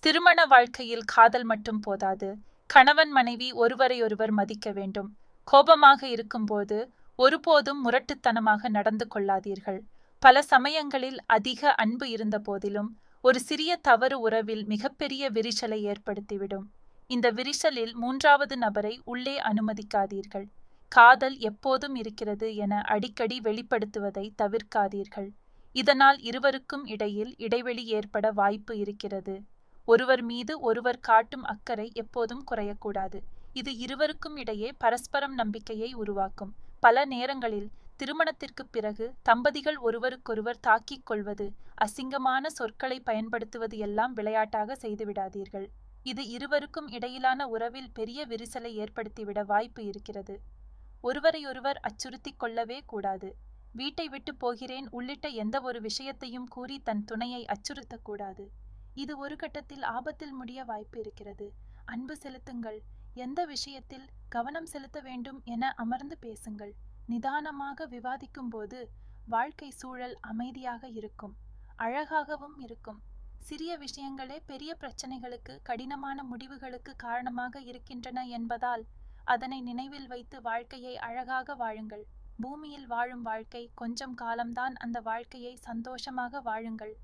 திருமண வாழ்க்கையில் காதல் மட்டும் போதாது. கணவன் மனைவி ஒருவரையொருவர் மதிக்க வேண்டும். கோபமாக இருக்கும்போது ஒருபோதும் முரட்டுத்தனமாக நடந்து கொள்ளாதீர்கள். பல சமயங்களில் அதிக அன்பு இருந்த போதிலும் ஒரு சிறிய தவறு உறவில் மிகப்பெரிய விரிசலை ஏற்படுத்திவிடும். இந்த விரிசலில் மூன்றாவது நபரை உள்ளே அனுமதிக்காதீர்கள். காதல் எப்போதும் இருக்கிறது என அடிக்கடி வெளிப்படுத்துவதை தவிர்க்காதீர்கள். இதனால் இருவருக்கும் இடையில் இடைவெளி ஏற்பட வாய்ப்பு இருக்கிறது. ஒருவர் மீது ஒருவர் காட்டும் அக்கறை எப்போதும் குறையக்கூடாது. இது இருவருக்கும் இடையே பரஸ்பரம் நம்பிக்கையை உருவாக்கும். பல நேரங்களில் திருமணத்திற்கு பிறகு தம்பதிகள் ஒருவருக்கொருவர் தாக்கிக் கொள்வது அசிங்கமான சொற்களை பயன்படுத்துவது எல்லாம் விளையாட்டாக செய்துவிடாதீர்கள். இது இருவருக்கும் இடையிலான உறவில் பெரிய விரிசலை ஏற்படுத்திவிட வாய்ப்பு இருக்கிறது. ஒருவரையொருவர் அச்சுறுத்திக் கொள்ளவே கூடாது. வீட்டை விட்டு போகிறேன் உள்ளிட்ட எந்த ஒரு விஷயத்தையும் கூறி தன் துணையை அச்சுறுத்தக்கூடாது இது ஒரு கட்டத்தில் ஆபத்தில் முடிய வாய்ப்பு இருக்கிறது. அன்பு செலுத்துங்கள். எந்த விஷயத்தில் கவனம் செலுத்த வேண்டும் என அமர்ந்து பேசுங்கள். நிதானமாக விவாதிக்கும் போது வாழ்க்கை சூழல் அமைதியாக இருக்கும். அழகாகவும் இருக்கும். சிறிய விஷயங்களே பெரிய பிரச்சனைகளுக்கு கடினமான முடிவுகளுக்கு காரணமாக இருக்கின்றன என்பதால் அதனை நினைவில் வைத்து வாழ்க்கையை அழகாக வாழுங்கள். பூமியில் வாழும் வாழ்க்கை கொஞ்சம் காலம்தான் அந்த வாழ்க்கையை சந்தோஷமாக வாழுங்கள்.